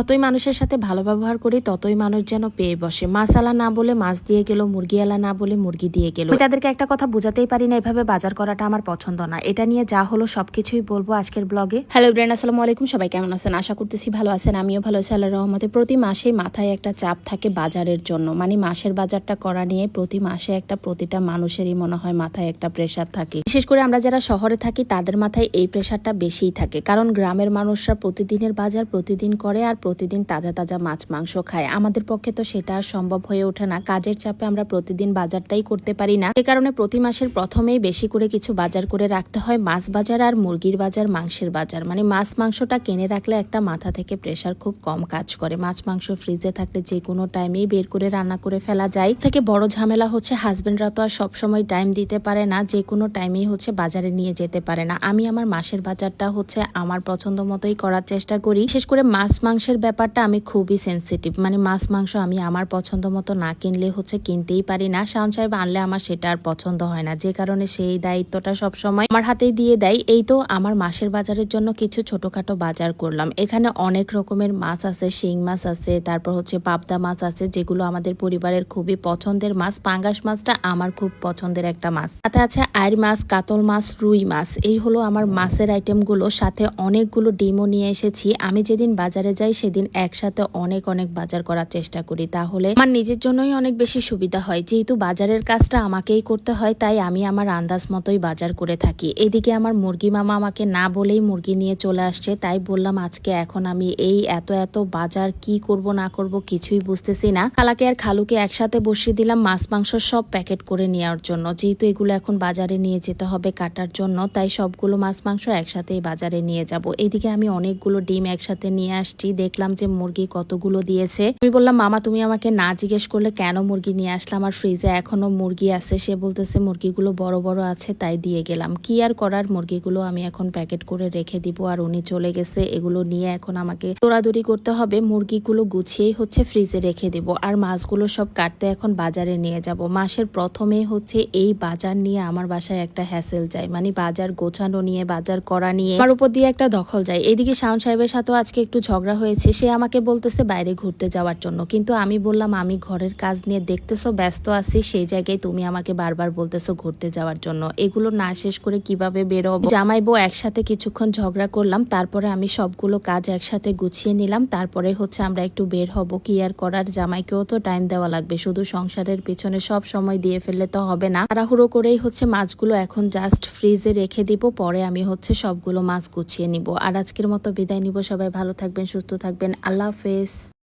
যতই মানুষের সাথে ভালো ব্যবহার করি, ততই মানুষ যেন পেয়ে বসে। মাসালা না বলে মাছ দিয়ে গেল মুরগিওয়ালা না বলে মুরগি দিয়ে গেল। তাদেরকে একটা কথা বোঝাতেই পারি না, এভাবে বাজার করাটা আমার পছন্দ না। এটা নিয়ে যা হলো সবকিছুই বলব আজকের ব্লগে। হ্যালো ব্রেন, আসসালামু আলাইকুম। সবাই কেমন আছেন? আশা করতেছি ভালো আছেন। আমিও ভালো আছি আল্লাহ রহমতে। প্রতি মাসেই মাথায় একটা চাপ থাকে বাজারের জন্য। মানে মাসের বাজারটা করা নিয়ে প্রতি মাসে একটা প্রতিটা মানুষেরই মনে হয় মাথায় একটা প্রেশার থাকে। বিশেষ করে আমরা যারা শহরে থাকি, তাদের মাথায় এই প্রেশারটা বেশিই থাকে। কারণ গ্রামের মানুষরা প্রতিদিনের বাজার প্রতিদিন করে আর প্রতিদিন তাজা তাজা মাছ, মাংস খায়। আমাদের পক্ষে তো সেটা সম্ভব হয়ে ওঠে না। কাজের চাপে আমরা প্রতিদিন বাজারটাই করতে পারি না। সে কারণে প্রতি মাসের প্রথমেই বেশি করে কিছু বাজার করে রাখতে হয়। মাছ বাজার আর মুরগির বাজার, মাংসের বাজার। মানে মাছ, মাংসটা কিনে রাখলে একটা মাথা থেকে প্রেশার খুব কম কাজ করে। মাছ, মাংস ফ্রিজে থাকলে যে কোনো টাইমেই বের করে রান্না করে ফেলা যায়। থেকে বড় ঝামেলা হচ্ছে হাজবেন্ডরা তো আর সবসময় টাইম দিতে পারে না। যে কোনো টাইমেই হচ্ছে বাজারে নিয়ে যেতে পারে না। আমি আমার মাসের বাজারটা হচ্ছে আমার পছন্দ মতোই করার চেষ্টা করি। বিশেষ করে মাছ, মাংসের ব্যাপারটা আমি খুবই সেনসিটিভ মানে মাছ, মাংস আমি আমার পছন্দ মতো না কিনলে হচ্ছে কিনতেই পারি না। শাওন সাহেব আনলে আমার সেটা আর পছন্দ হয় না। যে কারণে সেই দায়িত্বটা সব সময় আমার হাতেই দিয়ে দেয়। এই তো আমার মাসের বাজারের জন্য কিছু ছোটখাটো বাজার করলাম। এখানে অনেক রকমের মাছ আছে, শিং মাছ আছে, তারপর হচ্ছে পাবদা মাছ আছে, যেগুলো আমাদের পরিবারের খুবই পছন্দের মাছ। পাঙ্গাস মাছটা আমার খুব পছন্দের একটা মাছ। সাথে আছে আইর মাছ, কাতল মাছ, রুই মাছ। এই হলো আমার মাছের আইটেমগুলো সাথে অনেকগুলো ডিমও নিয়ে এসেছি। আমি যেদিন বাজারে যাই সেদিন একসাথে অনেক অনেক বাজার করার চেষ্টা করি। তাহলে আমার নিজের জন্যই অনেক বেশি সুবিধা হয়। যেহেতু বাজারের কাজটা আমাকেই করতে হয়, তাই আমি আমার আন্দাজ মতোই বাজার করে থাকি। এদিকে আমার মুরগি মামা আমাকে না বলেই মুরগি নিয়ে চলে আসছে, তাই বললাম, আজকে এখন আমি এই এত এত বাজার কি করব, না করব কিছুই বুঝতেছি না। খালাকে আর খালুকে একসাথে বসিয়ে দিলাম মাছ, মাংস সব প্যাকেট করে নেওয়ার জন্য। যেহেতু এগুলো এখন বাজারে নিয়ে যেতে হবে কাটার জন্য, তাই সবগুলো মাছ, মাংস একসাথেই বাজারে নিয়ে যাব। এদিকে আমি অনেকগুলো ডিম একসাথে নিয়ে আসছি দেখলাম যে মুরগি কতগুলো দিয়েছে। আমি বললাম, মামা, তুমি আমাকে না জিজ্ঞেস করলে কেন মুরগি নিয়ে আসলাম আর ফ্রিজে এখনও মুরগি আছে। সে বলতেছে, মুরগিগুলো বড় বড় আছে, তাই দিয়ে গেলাম। কি আর করার? মুরগিগুলো আমি এখন প্যাকেট করে রেখে দিব আর উনি চলে গেছে। এগুলো নিয়ে এখন আমাকে দৌড়াদৌড়ি করতে হবে। মুরগিগুলো গুছিয়েই হচ্ছে ফ্রিজে রেখে দিব আর মাছগুলো সব কাটতে এখন বাজারে নিয়ে যাব। মাসের প্রথমে হচ্ছে এই বাজার নিয়ে আমার বাসায় একটা হ্যাসেল যায়। মানে বাজার গোছানো নিয়ে, বাজার করা নিয়ে আমার উপর দিয়ে একটা দখল যায়। এদিকে শাওন সাহেবের সাথেও আজকে একটু ঝগড়া হয়েছে সে আমাকে বলতেছে বাইরে ঘুরতে যাওয়ার জন্য। কিন্তু আমি বললাম, আমি ঘরের কাজ নিয়ে দেখতেছো, ব্যস্ত আছি, সেই জায়গায় তুমি আমাকে বারবার বলতেছো ঘুরতে যাওয়ার জন্য। এগুলো না শেষ করে কীভাবে বেরোবো? জামাই বউ একসাথে কিছুক্ষণ ঝগড়া করলাম, তারপরে আমি সবগুলো কাজ একসাথে গুছিয়ে নিলাম। তারপরে হচ্ছে আমরা একটু বের হব, কি আর করার? জামাইকেও তো টাইম দেওয়া লাগবে, শুধু সংসারের পিছনে সব সময় দিয়ে ফেললে তো হবে না। তাড়াহুড়ো করেই হচ্ছে মাছগুলো এখন জাস্ট ফ্রিজে রেখে দিব, পরে আমি হচ্ছে সবগুলো মাছ গুছিয়ে নিব। আর আজকের মতো বিদায় নিব, সবাই ভালো থাকবেন, সুস্থ থাকবেন। আল্লাহ হাফেজ।